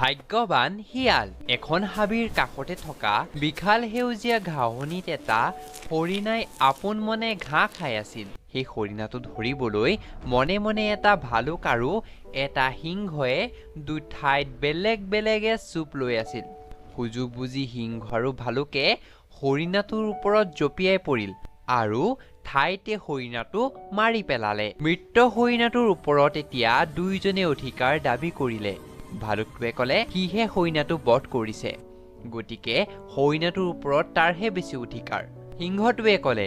ভাগ্যৱান শিয়াল। এখন হাবিৰ কাষতে থকা বিশাল সেউজীয়া ঘাঁহনিত এটা হৰিণাই আপোন মনে ঘাঁহ খাই আছিল। সেই হৰিণাটো ধৰিবলৈ মনে মনে এটা ভালুক আৰু এটা সিংহই দুঠাইত বেলেগ বেলেগে চুপ লৈ আছিল। সুযোগ বুজি সিংহ আৰু ভালুকে হৰিণাটোৰ ওপৰত জঁপিয়াই পৰিল আৰু ঠাইতে হৰিণাটো মাৰি পেলালে। মৃত হৰিণাটোৰ ওপৰত এতিয়া দুয়োজনে অধিকাৰ দাবি কৰিলে। ভালুকটোৱে ক'লে সিহে হৰিণাটো বধ কৰিছে। গতিকে হৰিণাটোৰ ওপৰত তাৰহে বেছি অধিকাৰ। সিংহটোৱে ক'লে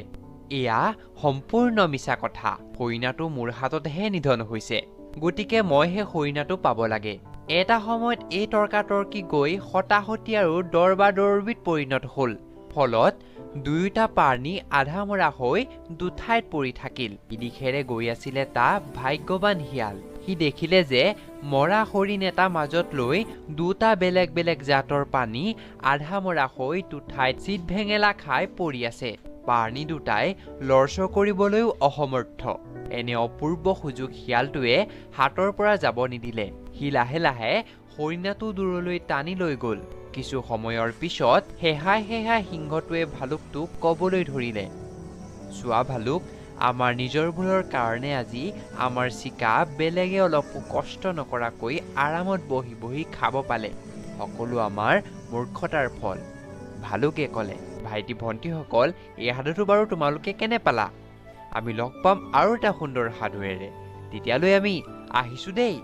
এয়া সম্পূৰ্ণ মিছা কথা। হৰিণাটো মোৰ হাততহে নিধন হৈছে। গতিকে মইহে হৰিণাটো পাব লাগে। এটা সময়ত এই তৰ্কাতৰ্কি গৈ হতাহতি আৰু দৰবাদৰবিত পৰিণত হ'ল। ফলত দুয়োটা প্ৰাণী আধা মৰা হৈ দুঠাইত পৰি থাকিল। ইদিশেৰে গৈ আছিল এটা ভাগ্যৱান শিয়াল। সি দেখিলে যে মৰা হৰিণ এটা মাজত লৈ দুটা বেলেগ বেলেগ জাতৰ পানী আধা মৰা হৈ দুঠাইত চিত ভেঙেলা খাই পৰি আছে। প্ৰাণী দুটাই লৰচৰ কৰিবলৈও অসমৰ্থ। এনে অপূৰ্ব সুযোগ শিয়ালটোৱে হাতৰ পৰা যাব নিদিলে। সি লাহে লাহে হৰিণাটো দূৰলৈ টানি লৈ গ'ল। কিছু সময়ৰ পিছত হেহাই হেহাই সিংহটোৱে ভালুকটোক ক'বলৈ ধৰিলে। চোৱা ভালুক আমাৰ নিজৰ ভুলৰ কাৰণে আজি আমাৰ চিকা বেলেগে অলপো কষ্ট নকৰাকৈ আৰামত বহি বহি খাব পালে। সকলো আমাৰ মূৰ্খতাৰ ফল। ভালুকে ক'লে ভাইটি ভণ্টিসকল এই সাধুটো বাৰু তোমালোকে কেনে পালা? আমি লগ পাম আৰু এটা সুন্দৰ সাধুৱেৰে। তেতিয়ালৈ আমি আহিছোঁ দেই।